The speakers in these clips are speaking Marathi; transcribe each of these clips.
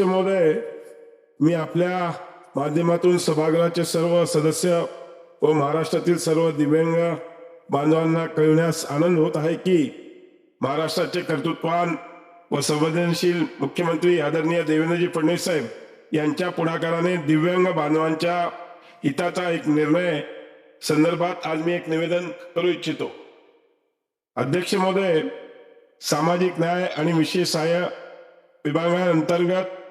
महोदय मी आपल्या माध्यमातून सभागृहाचे सर्व सदस्य व महाराष्ट्रातील सर्व दिव्यांग बांधवांना कळविण्यास आनंद होत आहे की महाराष्ट्राचे कर्तृत्वान व संवेदनशील मुख्यमंत्री आदरणीय देवेंद्रजी फडणवीस साहेब यांच्या पुढाकाराने दिव्यांग बांधवांच्या हिताचा एक निर्णय संदर्भात आज मी एक निवेदन करू इच्छितो. अध्यक्ष महोदय सामाजिक न्याय आणि विशेष सहाय्य विभागांतर्गत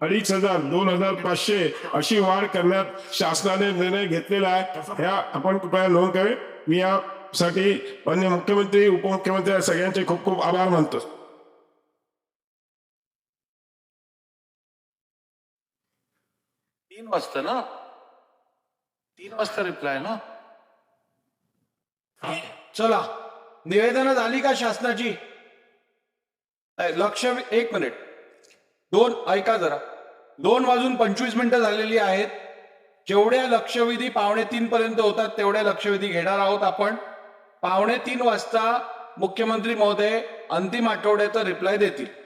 अडीच हजार दोन हजार पाचशे अशी वाढ करण्यात शासनाने निर्णय घेतलेला आहे. ह्या आपण कृपया नोंद करावी. मी यासाठी मान्य मुख्यमंत्री उपमुख्यमंत्री या सगळ्यांचे खूप खूप आभार मानतो. तीन वाजता ना? तीन वाजता रिप्लाय ना? चला. निवेदन झाली का शासनाची? लक्ष एक मिनिट दोन ऐका जरा. दोन वाजून पंचवीस मिनिटं झालेली आहेत. जेवढ्या लक्षवेधी पावणे तीन पर्यंत होतात तेवढ्या लक्षवेधी घेणार आहोत आपण. पावणे तीन वाजता मुख्यमंत्री महोदय अंतिम आठवड्याचा रिप्लाय देतील.